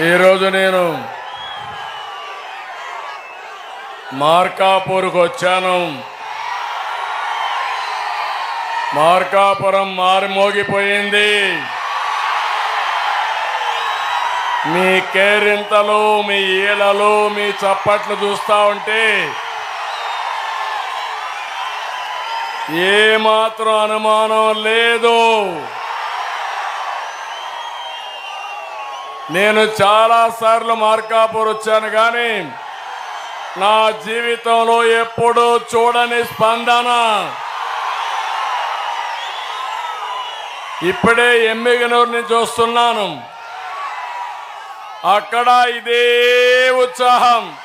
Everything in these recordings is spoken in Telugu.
ఈరోజు నేను మార్కాపూర్కు వచ్చాను. మార్కాపురం మారుమోగిపోయింది మీ కేరింతలు మీ ఈలలు మీ చప్పట్లు చూస్తూ ఉంటే ఏమాత్రం అనుమానం లేదు. నేను చాలా సార్లు మార్కాపూర్ వచ్చాను కానీ నా జీవితంలో ఎప్పుడూ చూడని స్పందన. ఇప్పుడే ఎమ్మిగనూరు నుంచి వస్తున్నాను. అక్కడ ఇదే ఉత్సాహం.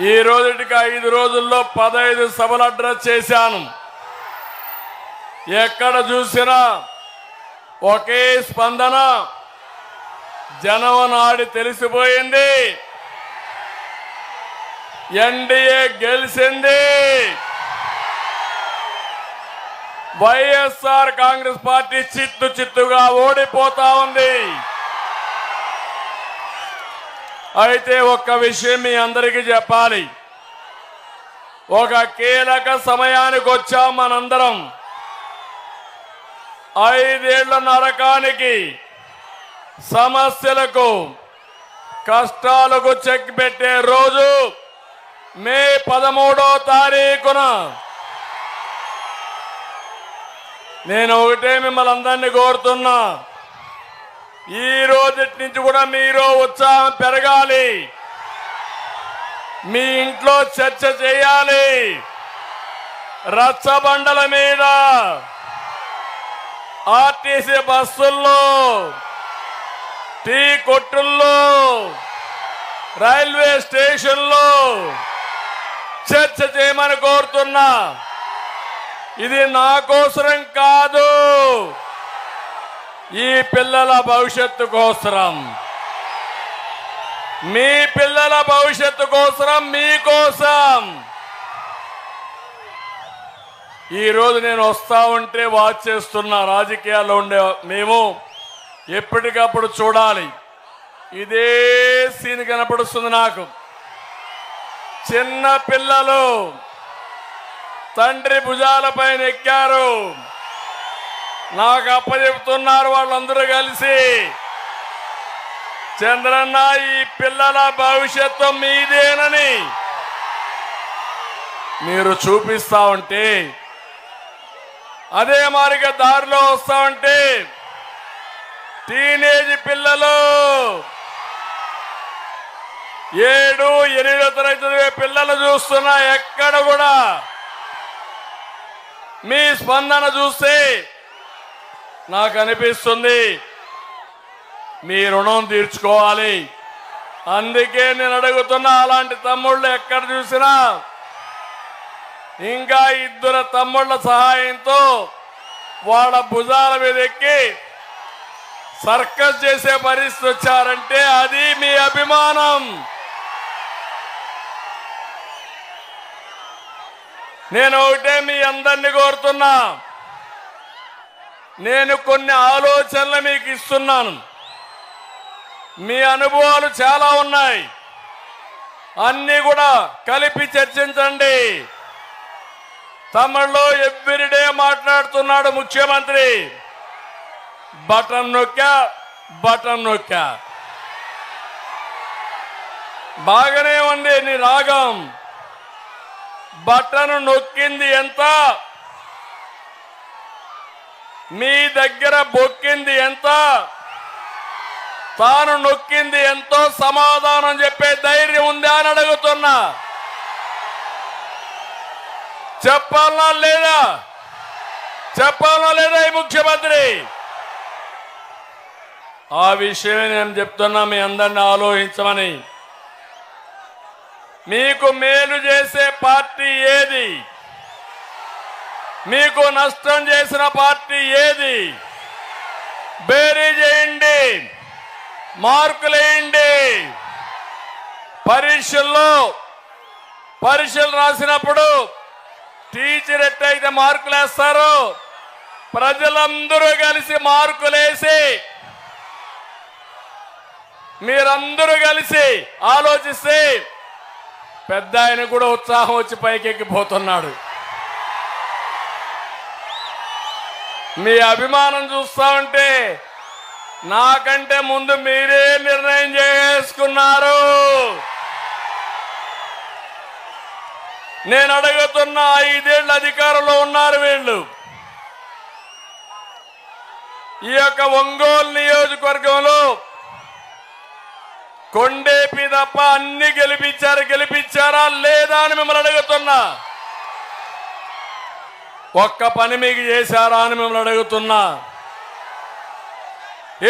ఈ రోజుటికి ఐదు రోజుల్లో పదహైదు సభలు అడ్రస్ చేశాను. ఎక్కడ చూసినా ఒకే స్పందన. జనమనాడి తెలిసిపోయింది. ఎన్డీఏ గెలిచింది వైఎస్ఆర్ కాంగ్రెస్ పార్టీ చిత్తు చిత్తుగా ఓడిపోతా ఉంది. అయితే ఒక్క విషయం మీ అందరికీ చెప్పాలి. ఒక కీలక సమయానికి వచ్చాం మనందరం. ఐదేళ్ళ నరకానికి సమస్యలకు కష్టాలకు చెక్ పెట్టే రోజు మే పదమూడో తారీఖున. నేను ఒకటే మిమ్మల్ని అందరినీ కోరుతున్నా. ఈ రోజు నుంచి కూడా మీరు ఉత్సాహం పెరగాలి. మీ ఇంట్లో చర్చ చేయాలి. రచ్చబండల మీద ఆర్టీసీ బస్సుల్లో టీ కొట్టుల్లో రైల్వే స్టేషన్లో చర్చ చేయమని కోరుతున్నా. ఇది నా కోసరం కాదు. ఈ పిల్లల భవిష్యత్తు కోసరం. మీ పిల్లల భవిష్యత్తు కోసరం మీకోసం ఈరోజు నేను వస్తా ఉంటే వాచ్ చేస్తున్నా రాజకీయాల్లో ఉండే మేము ఎప్పటికప్పుడు చూడాలి. ఇదే సీన్ కనపడుస్తుంది నాకు. చిన్న పిల్లలు తండ్రి భుజాలపైన ఎక్కారు. నాకు అప్పచెప్తున్నారు వాళ్ళందరూ కలిసి. చంద్రన్న ఈ పిల్లల భవిష్యత్తు మీదేనని మీరు చూపిస్తా ఉంటే అదే మారిగా దారిలో వస్తా ఉంటే టీనేజ్ పిల్లలు ఏడు ఎనిమిదో తరగతి చదివే పిల్లలు చూస్తున్నా ఎక్కడ కూడా. మీ స్పందన చూస్తే నాకు అనిపిస్తుంది మీ రుణం తీర్చుకోవాలి. అందుకే నేను అడుగుతున్నా అలాంటి తమ్ముళ్ళు ఎక్కడ చూసినా ఇంకా ఇద్దరు తమ్ముళ్ళ సహాయంతో వాళ్ళ భుజాల మీద ఎక్కి సర్కస్ చేసే పరిస్థితి వచ్చారంటే అది మీ అభిమానం. నేను ఒకటే మీ అందరినీ కోరుతున్నా. నేను కొన్ని ఆలోచనలు మీకు ఇస్తున్నాను. మీ అనుభవాలు చాలా ఉన్నాయి. అన్నీ కూడా కలిపి చర్చించండి. తమిళ్ళో ఎవ్రీడే మాట్లాడుతున్నాడు ముఖ్యమంత్రి. బటన్ నొక్కా బటన్ నొక్కా. బాగానే ఉంది నీ రాగం. బటన్ నొక్కింది ఎంత? మీ దగ్గర బొక్కింది ఎంత? తాను నొక్కింది ఎంతో సమాధానం చెప్పే ధైర్యం ఉందా అని అడుగుతున్నా. చెప్పాలా లేదా? చెప్పాలా లేదా ఈ ముఖ్యమంత్రి? ఆ విషయమే నేను చెప్తున్నా మీ అందరిని ఆలోచించమని. మీకు మేలు చేసే పార్టీ ఏది? మీకు నష్టం చేసిన పార్టీ ఏది? బేరీ చేయండి మార్కులేయండి పరీక్షల్లో పరీక్షలు రాసినప్పుడు టీచర్ ఎట్టయితే మార్కులు వేస్తారో ప్రజలందరూ కలిసి మార్కులేసి మీరందరూ కలిసి ఆలోచిస్తే పెద్ద ఆయన కూడా ఉత్సాహం వచ్చి పైకెక్కిపోతున్నాడు మీ అభిమానం చూస్తా ఉంటే నాకంటే ముందు మీరే నిర్ణయం చేసుకున్నారు. నేను అడుగుతున్న ఐదేళ్ళు అధికారంలో ఉన్నారు వీళ్ళు. ఈ యొక్క ఒంగోలు నియోజకవర్గంలో కొండేపి తప్ప అన్ని గెలిపించారు గెలిపించారా లేదా అని మిమ్మల్ని అడుగుతున్నా. ఒక్క పని మీకు చేశారా అని మిమ్మల్ని అడుగుతున్నా.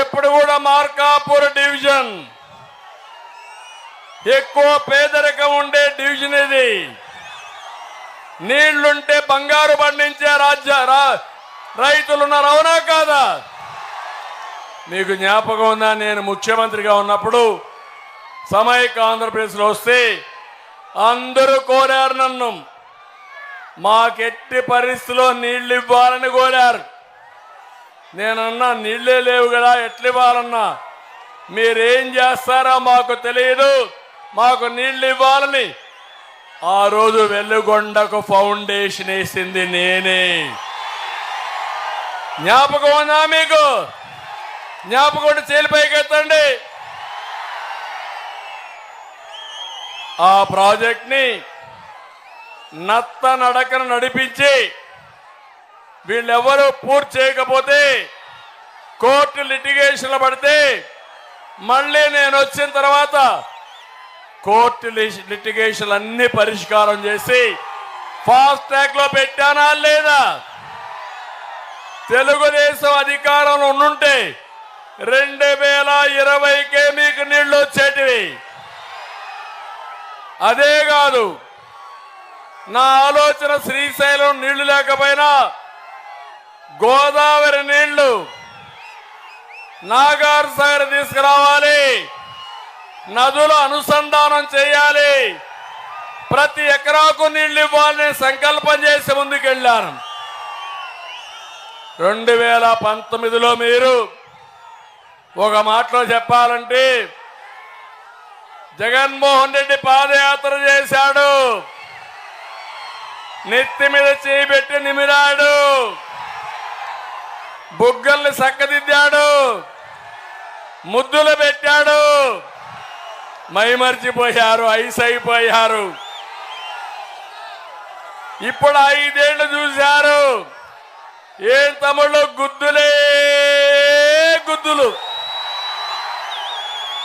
ఎప్పుడు కూడా మార్కాపూర్ డివిజన్ ఎక్కువ పేదరికం ఉండే డివిజన్ ఇది. నీళ్ళుంటే బంగారు పండించే రాజ్య రైతులున్నారు అవునా కాదా? మీకు జ్ఞాపకం ఉందా? నేను ముఖ్యమంత్రిగా ఉన్నప్పుడు సమైక ఆంధ్రప్రదేశ్లో వస్తే అందరూ కోరారు నన్ను. మాకెట్టి పరిస్థితిలో నీళ్ళు ఇవ్వాలని కోరారు. నేనన్నా నీళ్ళే లేవు కదా ఎట్లు ఇవ్వాలన్నా మీరేం చేస్తారో మాకు తెలియదు మాకు నీళ్ళు ఇవ్వాలని ఆ రోజు వెల్లుగొండకు ఫౌండేషన్ వేసింది నేనే. జ్ఞాపకం ఉందా మీకు? జ్ఞాపకం ఉంటే ఆ ప్రాజెక్ట్ని నత్త నడకను నడిపించి వీళ్ళెవరూ పూర్తి చేయకపోతే కోర్టు లిటిగేషన్లు పడితే మళ్ళీ నేను వచ్చిన తర్వాత కోర్టు లి- లిటిగేషన్లు అన్ని పరిష్కారం చేసి ఫాస్ట్ ట్రాక్లో పెట్టానా లేదా? తెలుగుదేశం అధికారంలో ఉండుంటే రెండు వేల ఇరవైకే మీకు నీళ్ళు వచ్చేటివి. అదే కాదు నా ఆలోచన శ్రీశైలం నీళ్ళు లేకపోయినా గోదావరి నీళ్ళు నాగార్ సాగర్ తీసుకురావాలి. నదులు అనుసంధానం చేయాలి. ప్రతి ఎకరాకు నీళ్ళు ఇవ్వాలని సంకల్పం చేసి ముందుకెళ్ళాను. రెండు వేల పంతొమ్మిదిలో మీరు ఒక మాటలో చెప్పాలంటే జగన్మోహన్ రెడ్డి పాదయాత్ర చేశాడు. నెత్తి మీద చేయి పెట్టి నిమిరాడు. బుగ్గల్ని చక్కదిద్దాడు ముద్దులు పెట్టాడు. మైమర్చిపోయారు ఐస్ అయిపోయారు. ఇప్పుడు ఐదేళ్ళు చూశారు. ఏం తమ్ముళ్ళు? గుద్దులే గుద్దులు.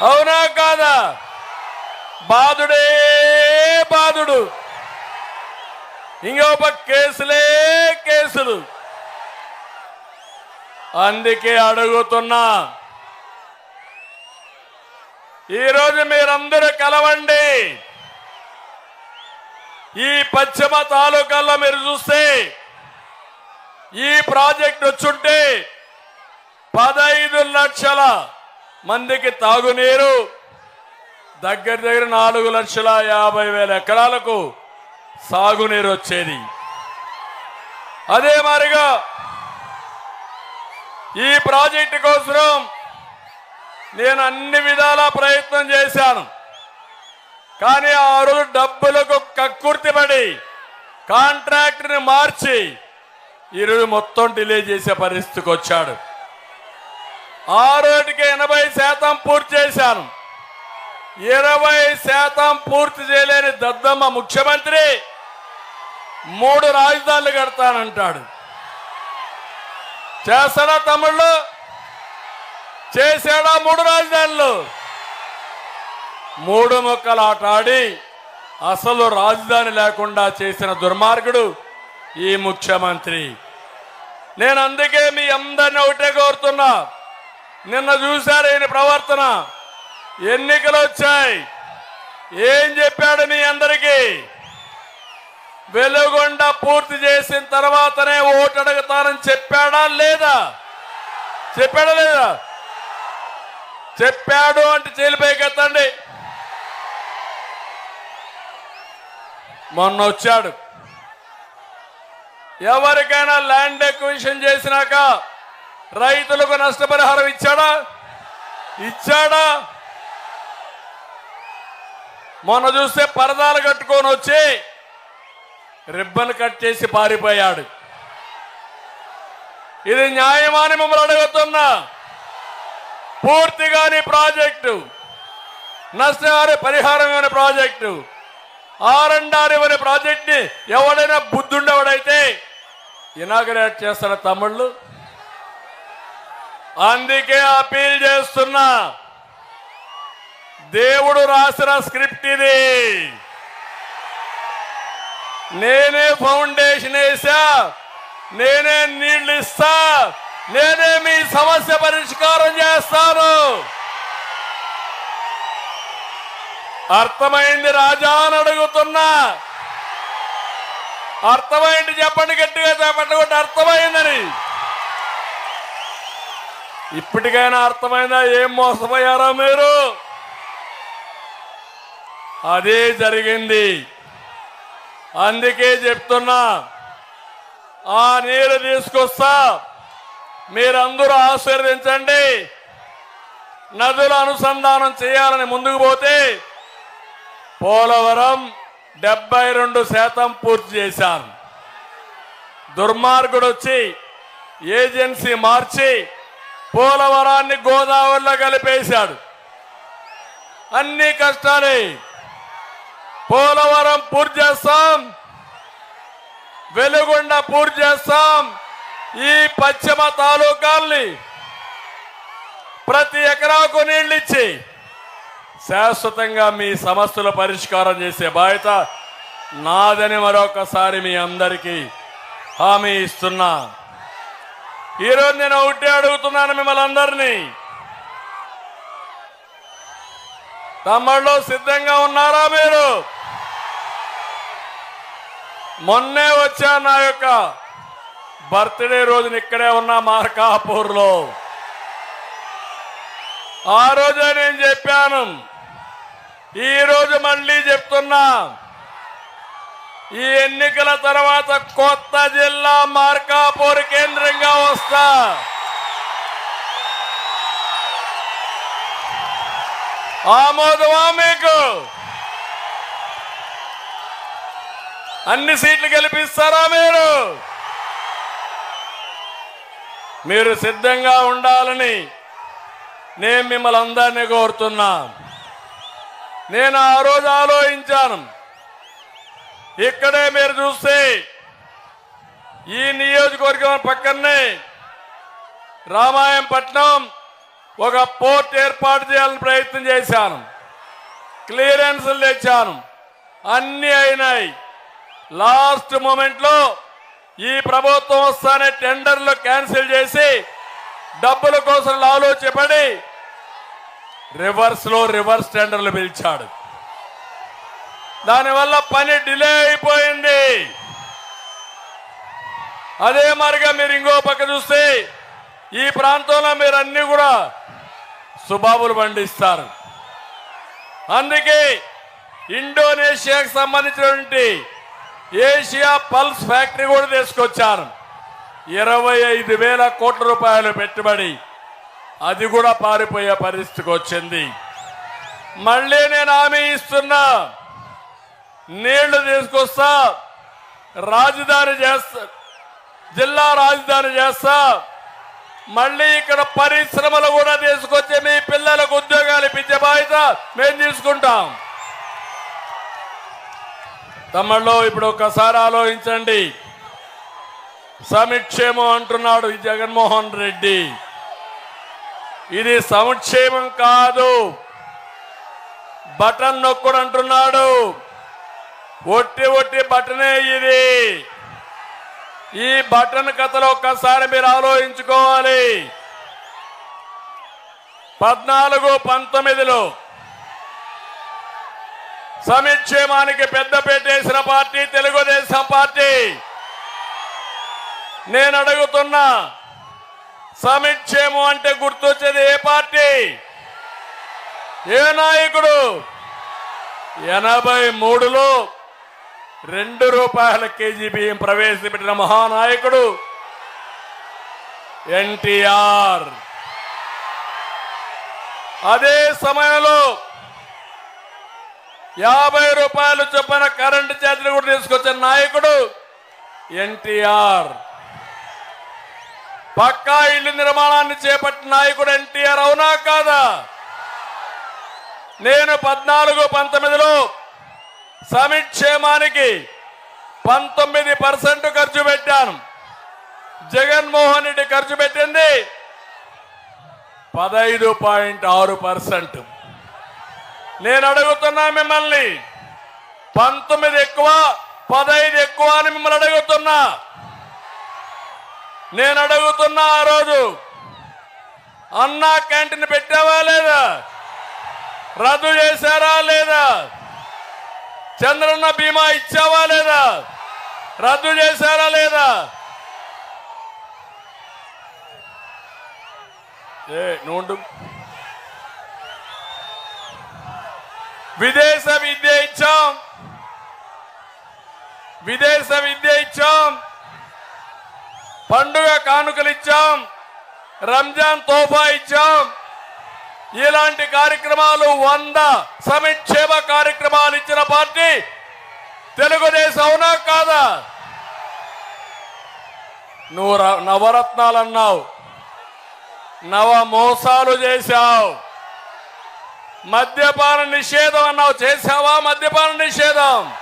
అవునా కాదా? బాధుడే బాధుడు ఇంకో కేసులే కేసులు. అందుకే అడుగుతున్నా ఈరోజు మీరందరూ కలవండి. ఈ పశ్చిమ తాలూకాల్లో మీరు చూస్తే ఈ ప్రాజెక్ట్ వచ్చుంటే పదైదు లక్షల మందికి తాగునీరు దగ్గర దగ్గర నాలుగు లక్షల యాభై వేల ఎకరాలకు సాగునీరు వచ్చేది. అదే మారిగా ఈ ప్రాజెక్టు కోసం నేను అన్ని విధాల ప్రయత్నం చేశాను. కానీ ఆ రోజు డబ్బులకు కక్కుర్తిపడి కాంట్రాక్ట్ని మార్చి ఈరోజు మొత్తం డిలే చేసే పరిస్థితికి వచ్చాడు. ఆ రోజుకి ఎనభై శాతం పూర్తి చేశాను. ఇరవై శాతం పూర్తి చేయలేని దద్దమ్మ ముఖ్యమంత్రి మూడు రాజధానులు కడతానంటాడు. చేస్తాడా తమ్ముళ్ళు? చేశాడా మూడు రాజధానులు? మూడు మొక్కలు ఆట ఆడి అసలు రాజధాని లేకుండా చేసిన దుర్మార్గుడు ఈ ముఖ్యమంత్రి. నేను అందుకే మీ అందరిని ఒకటే కోరుతున్నా. నిన్న చూశారు ఈయన ప్రవర్తన. ఎన్నికలు వచ్చాయి. ఏం చెప్పాడు మీ అందరికీ? వెలుగొండ పూర్తి చేసిన తర్వాతనే ఓటు అడుగుతానని చెప్పాడా లేదా? చెప్పాడా లేదా? చెప్పాడు అంటే చేలిపైకెత్తండి మొన్న వచ్చాడు. ఎవరికైనా ల్యాండ్ ఎక్విజిషన్ చేసినాక రైతులకు నష్టపరిహారం ఇచ్చాడా? ఇచ్చాడా? మొన్న చూస్తే పరదాలు కట్టుకొని వచ్చి రిబ్బన్ కట్ చేసి పారిపోయాడు. ఇది న్యాయమాని మిమ్మల్ని అడుగుతున్నా. పూర్తిగా నీ ప్రాజెక్టు నష్టహారి పరిహారం అనే ప్రాజెక్టు ఆరండారి అనే ప్రాజెక్ట్ని ఎవడైనా బుద్ధుండేవాడైతే ఇనాగరేట్ చేస్తారా తమ్ముళ్ళు. అందుకే అపీల్ చేస్తున్నా దేవుడు రాసిన స్క్రిప్ట్ ఇది. నేనే ఫౌండేషన్ వేసా నేనే నీళ్ళు ఇస్తా నేనే మీ సమస్య పరిష్కారం చేస్తాను. అర్థమైంది రాజా అని అడుగుతున్నా. అర్థమైంది చెప్పండి గట్టిగా చెప్పండి కూడా అర్థమైందని. ఇప్పటికైనా అర్థమైందా ఏం మోసపోయారా మీరు? అదే జరిగింది. అందుకే చెప్తున్నా ఆ నీరు తీసుకొస్తా. మీరందరూ ఆశీర్వదించండి. నదుల అనుసంధానం చేయాలని ముందుకు పోతే పోలవరం డెబ్బై రెండు శాతం పూర్తి చేశాను దుర్మార్గుడు వచ్చి ఏజెన్సీ మార్చి పోలవరాన్ని గోదావరిలో కలిపేశాడు. అన్ని కష్టాలే. పోలవరం పూర్తి చేస్తాం. వెలుగొండ పూర్తి చేస్తాం. ఈ పశ్చిమ తాలూకాల్ని ప్రతి ఎకరాకు నీళ్ళిచ్చి శాశ్వతంగా మీ సమస్యల పరిష్కారం చేసే బాధ్యత నాదని మరొకసారి మీ అందరికీ హామీ ఇస్తున్నా. ఈరోజు నేను ఒకటి అడుగుతున్నాను మిమ్మల్ని అందరినీ. తమ్ముళ్ళు సిద్ధంగా ఉన్నారా మీరు? మొన్నే వచ్చా నా యొక్క బర్త్డే రోజున ఇక్కడే ఉన్న మార్కాపూర్లో. ఆ రోజే నేను చెప్పాను. ఈ రోజు మళ్ళీ చెప్తున్నా. ఈ ఎన్నికల తర్వాత కొత్త జిల్లా మార్కాపూర్ కేంద్రంగా వస్తా. ఆమోదమా మీకు? అన్ని సీట్లు గెలిపిస్తారా మీరు? మీరు సిద్ధంగా ఉండాలని నేను మిమ్మల్ని అందరినీ కోరుతున్నా. నేను ఆ రోజు ఆలోచించాను. ఇక్కడే మీరు చూస్తే ఈ నియోజకవర్గం పక్కనే రామాయంపట్నం ఒక పోర్ట్ ఏర్పాటు చేయాలని ప్రయత్నం చేశాను. క్లియరెన్స్లు తెచ్చాను. అన్నీ అయినాయి. లాస్ట్ మూమెంట్లో ఈ ప్రభుత్వం వస్తానే టెండర్లు క్యాన్సిల్ చేసి డబ్బుల కోసం ఆలోచపడి రివర్స్లో రివర్స్ టెండర్లు పిలిచాడు. దానివల్ల పని డిలే అయిపోయింది. అదే మరిగా మీరు ఇంకో పక్క చూస్తే ఈ ప్రాంతంలో మీరు అన్ని కూడా సుబాబులు పండిస్తారు. అందుకే ఇండోనేషియాకు సంబంధించినటువంటి ఏషియా పల్స్ ఫ్యాక్టరీ కూడా తీసుకొచ్చాను ఇరవై ఐదు వేల కోట్ల రూపాయలు పెట్టుబడి. అది కూడా పారిపోయే పరిస్థితికి వచ్చింది. మళ్ళీ నేను హామీ ఇస్తున్నా. నీళ్ళు తీసుకొస్తా. రాజధాని చేస్తా. జిల్లా రాజధాని చేస్తా. మళ్ళీ ఇక్కడ పరిశ్రమలు కూడా తీసుకొచ్చి మీ పిల్లలకు ఉద్యోగాలు ఇప్పించే బాధ్యత మేము తీసుకుంటాం. తమ్ముళ్ళు ఇప్పుడు ఒక్కసారి ఆలోచించండి. సమిక్షేమం అంటున్నాడు జగన్మోహన్ రెడ్డి. ఇది సంక్షేమం కాదు. బటన్ నొక్కుడు అంటున్నాడు. ఒట్టి ఒట్టి బటనే ఇది. ఈ బటన్ కథలో ఒక్కసారి మీరు ఆలోచించుకోవాలి. పద్నాలుగు పంతొమ్మిదిలో సంక్షేమానికి పెద్ద పెట్టేసిన పార్టీ తెలుగుదేశం పార్టీ. నేను అడుగుతున్నా సంక్షేమం అంటే గుర్తొచ్చేది ఏ పార్టీ? ఏ నాయకుడు? ఎనభై మూడులో రెండు రూపాయల కేజీ బియ్యం ప్రవేశపెట్టిన మహానాయకుడు ఎన్టీఆర్. అదే సమయంలో యాభై రూపాయలు చొప్పున కరెంటు ఛార్జీలు కూడా తీసుకొచ్చిన నాయకుడు ఎన్టీఆర్. పక్కా ఇల్లు నిర్మాణాన్ని చేపట్టిన నాయకుడు ఎన్టీఆర్ అవునా కాదా? నేను పద్నాలుగు పంతొమ్మిదిలో సమిక్షేమానికి పంతొమ్మిది పర్సెంట్ ఖర్చు పెట్టాను. జగన్మోహన్ రెడ్డి ఖర్చు పెట్టింది పదహైదు పాయింట్ ఆరు పర్సెంట్. నేను అడుగుతున్నా మిమ్మల్ని. పంతొమ్మిది ఎక్కువ పదహైదు ఎక్కువ అని మిమ్మల్ని అడుగుతున్నా. నేను అడుగుతున్నా ఆ రోజు అన్నా క్యాంటీన్ పెట్టావా లేదా? రద్దు చేశారా లేదా? చంద్రన్న బీమా ఇచ్చావా లేదా? రద్దు చేశారా లేదా? ఏ నుండు విదేశ విద్య ఇచ్చాం విదేశ విద్య ఇచ్చాం పండుగ కానుకలు ఇచ్చాం రంజాన్ తోఫా ఇచ్చాం ఇలాంటి కార్యక్రమాలు వంద సంక్షేమ కార్యక్రమాలు ఇచ్చిన పార్టీ తెలుగుదేశం అవునా కాదా నువ్వు నవరత్నాలు అన్నావు నవ మోసాలు చేశావు మద్యపాన నిషేధం అన్నావు. చేశావా మద్యపాన నిషేధం?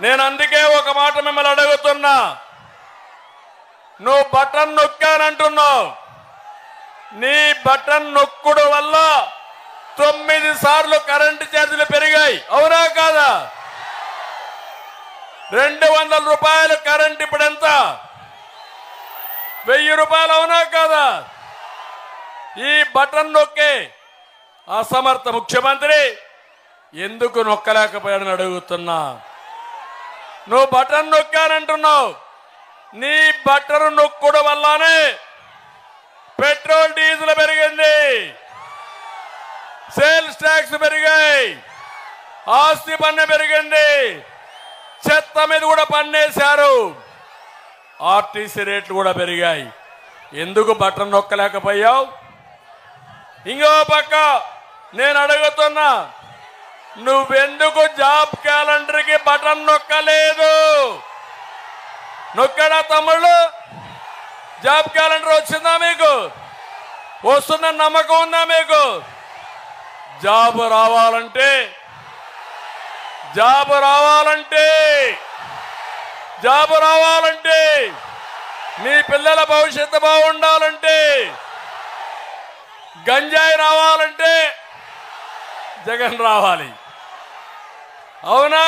నేను అందుకే ఒక మాట మిమ్మల్ని అడుగుతున్నా. నువ్వు బటన్ నొక్కానంటున్నావు. నీ బటన్ నొక్కుడు వల్ల తొమ్మిది సార్లు కరెంటు ఛార్జీలు పెరిగాయి. అవునా కాదా? రెండు వందల రూపాయలు కరెంట్ ఇప్పుడు ఎంత? వెయ్యి రూపాయలు అవునా కాదా? ఈ బటన్ నొక్కే అసమర్థ ముఖ్యమంత్రి. ఎందుకు నొక్కలేకపోయాడని అడుగుతున్నా. నువ్వు బటన్ నొక్కానంటున్నావు. నీ బటన్ నొక్కడం వల్లనే పెట్రోల్ డీజిల్ పెరిగింది. సేల్స్ ట్యాక్స్ పెరిగాయి. ఆస్తి పన్ను పెరిగింది. చెత్త మీద కూడా పన్నేశారు. ఆర్టీసీ రేట్లు కూడా పెరిగాయి. ఎందుకు బటన్ నొక్కలేకపోయావు? ఇంకో పక్క నేను అడుగుతున్నా నువ్వెందుకు జాబ్ క్యాలెండర్కి బటన్ నొక్కలేదు? నొక్కడా తమ్ముళ్ళు? జాబ్ క్యాలెండర్ వచ్చిందా మీకు? వస్తుందని నమ్మకం ఉందా మీకు? జాబ్ రావాలంటే జాబ్ రావాలంటే జాబ్ రావాలంటే మీ పిల్లల భవిష్యత్తు బాగుండాలంటే గంజాయి రావాలంటే జగన్ రావాలి. అవునా